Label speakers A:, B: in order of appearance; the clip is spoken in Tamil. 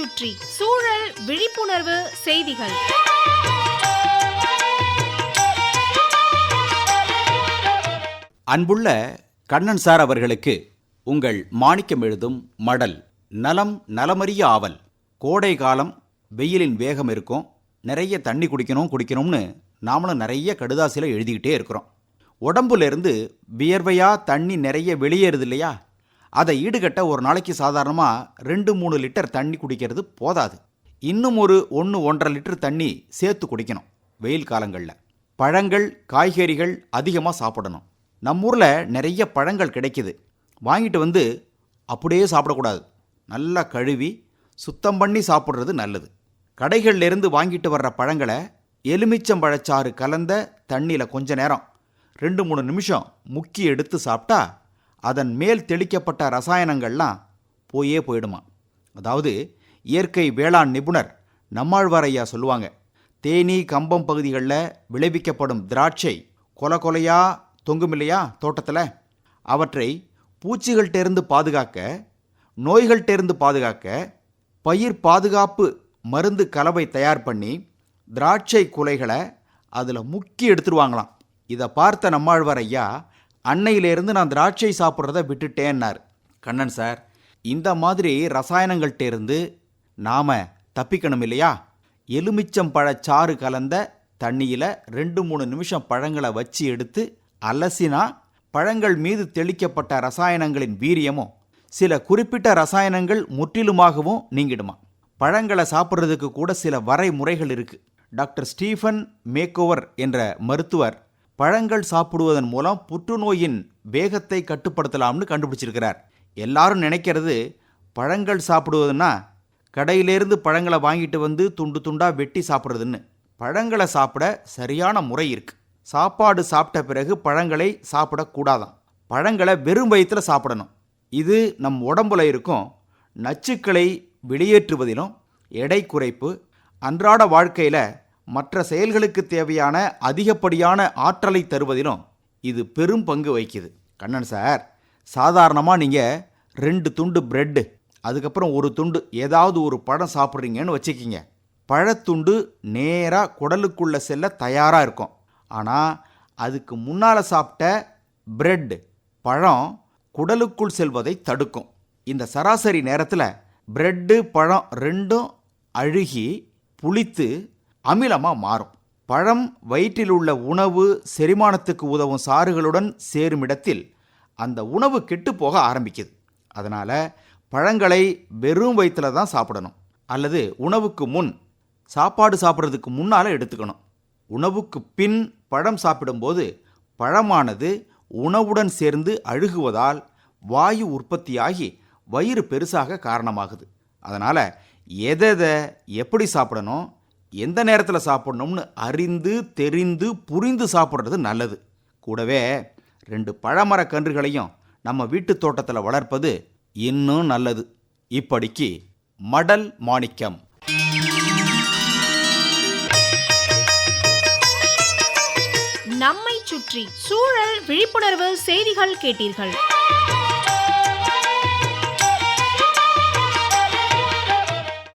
A: சுற்றி சூழல் விழிப்புணர்வு செய்திகள்.
B: அன்புள்ள கண்ணன் சார் அவர்களுக்கு உங்கள் மாணிக்கம் எழுதும் மடல் நலம் நலமறிய ஆவல். கோடை காலம் வெயிலின் வேகம் இருக்கும் நிறைய தண்ணி குடிக்கணும் குடிக்கணும்னு நாமளும் நிறைய கடுதாசியில் எழுதிக்கிட்டே இருக்கிறோம். உடம்புல இருந்து வியர்வையா தண்ணி நிறைய வெளியேறுது இல்லையா? அதை ஈடுகட்ட ஒரு நாளைக்கு சாதாரணமாக ரெண்டு மூணு லிட்டர் தண்ணி குடிக்கிறது போதாது. இன்னும் ஒரு ஒன்று ஒன்றரை லிட்டர் தண்ணி சேர்த்து குடிக்கணும் வெயில் காலங்களில். பழங்கள் காய்கறிகள் அதிகமாக சாப்பிடணும். நம்ம ஊரில் நிறைய பழங்கள் கிடைக்கிது. வாங்கிட்டு வந்து அப்படியே சாப்பிடக்கூடாது. நல்லா கழுவி சுத்தம் பண்ணி சாப்பிட்றது நல்லது. கடைகள்லேருந்து வாங்கிட்டு வர்ற பழங்களை எலுமிச்சம்பழச்சாறு கலந்த தண்ணியில் கொஞ்ச நேரம் ரெண்டு மூணு நிமிஷம் முக்கி எடுத்து சாப்பிட்டா அதன் மேல் தெளிக்கப்பட்ட ரசாயனங்கள்லாம் போயே போயிடுமா? அதாவது இயற்கை வேளாண் நிபுணர் நம்மாழ்வாரையா சொல்லுவாங்க தேனி கம்பம் பகுதிகளில் விளைவிக்கப்படும் திராட்சை கொல கொலையா தொங்கும் இல்லையா தோட்டத்தில்? அவற்றை பூச்சிகள்கிட்டேருந்து பாதுகாக்க நோய்கள்கிட்டேருந்து பாதுகாக்க பயிர் பாதுகாப்பு மருந்து கலவை தயார் பண்ணி திராட்சை குலைகளை அதில் முக்கி எடுத்துருவாங்களாம். இதை பார்த்த நம்மாழ்வார் ஐயா அன்னையிலேருந்து நான் திராட்சை சாப்பிட்றத விட்டுட்டேன்னார். கண்ணன் சார் இந்த மாதிரி ரசாயனங்கள்கிட்டேருந்து நாம் தப்பிக்கணும் இல்லையா? எலுமிச்சம் பழச்சாறு கலந்த தண்ணியில் ரெண்டு மூணு நிமிஷம் பழங்களை வச்சு எடுத்து அலசினா பழங்கள் மீது தெளிக்கப்பட்ட ரசாயனங்களின் வீரியமும் சில குறிப்பிட்ட ரசாயனங்கள் முற்றிலுமாகவும் நீங்கிடுமா? பழங்களை சாப்பிட்றதுக்கு கூட சில வரைமுறைகள் இருக்குது டாக்டர் ஸ்டீஃபன் மேக்கோவர் என்ற மருத்துவர் பழங்கள் சாப்பிடுவதன் மூலம் புற்றுநோயின் வேகத்தை கட்டுப்படுத்தலாம்னு கண்டுபிடிச்சிருக்கிறார். எல்லாரும் நினைக்கிறது பழங்கள் சாப்பிடுவதுன்னா கடையிலேருந்து பழங்களை வாங்கிட்டு வந்து துண்டு துண்டாக வெட்டி சாப்பிட்றதுன்னு. பழங்களை சாப்பிட சரியான முறை இருக்கு. சாப்பாடு சாப்பிட்ட பிறகு பழங்களை சாப்பிடக்கூடாதாம் பழங்களை வெறும் வயிற்றில் சாப்பிடணும். இது நம் உடம்புல இருக்கும் நச்சுக்களை வெளியேற்றுவதிலும் எடை குறைப்பு அன்றாட வாழ்க்கையில் மற்ற செயல்களுக்கு தேவையான அதிகப்படியான ஆற்றலை தருவதிலும் இது பெரும் பங்கு வகிக்குது. கண்ணன் சார் சாதாரணமாக நீங்கள் ரெண்டு துண்டு பிரெட்டு அதுக்கப்புறம் ஒரு துண்டு ஏதாவது ஒரு பழம் சாப்பிட்றீங்கன்னு வச்சுக்கிங்க. பழத்துண்டு நேராக குடலுக்குள்ளே செல்ல தயாராக இருக்கும். ஆனால் அதுக்கு முன்னால் சாப்பிட்ட பிரெட் பழம் குடலுக்குள் செல்வதை தடுக்கும். இந்த சராசரி நேரத்தில் பிரெட்டு பழம் ரெண்டும் அழுகி புளித்து அமிலமாக மாறும். பழம் வயிற்றில் உள்ள உணவு செரிமானத்துக்கு உதவும் சாறுகளுடன் சேரும் இடத்தில் அந்த உணவு கெட்டு போக ஆரம்பிக்குது. அதனால் பழங்களை வெறும் வயிற்றில் தான் சாப்பிடணும். அல்லது உணவுக்கு முன் சாப்பாடு சாப்பிட்றதுக்கு முன்னால் எடுத்துக்கணும். உணவுக்கு பின் பழம் சாப்பிடும்போது பழமானது உணவுடன் சேர்ந்து அழுகுவதால் வாயு உற்பத்தியாகி வயிறு பெருசாக காரணமாகுது. அதனால் எதை எப்படி சாப்பிடணும் எந்த நேரத்தில் சாப்பிடணும்னு அறிந்து தெரிந்து புரிந்து சாப்பிட்றது நல்லது. கூடவே ரெண்டு பழமரக் கன்றுகளையும் நம்ம வீட்டு தோட்டத்தில் வளர்ப்பது இன்னும் நல்லது. இப்படிக்கு மடல் மாணிக்கம்.
A: நம்மை சுற்றி சூழல் விழிப்புணர்வு செய்திகள் கேட்டீர்கள்.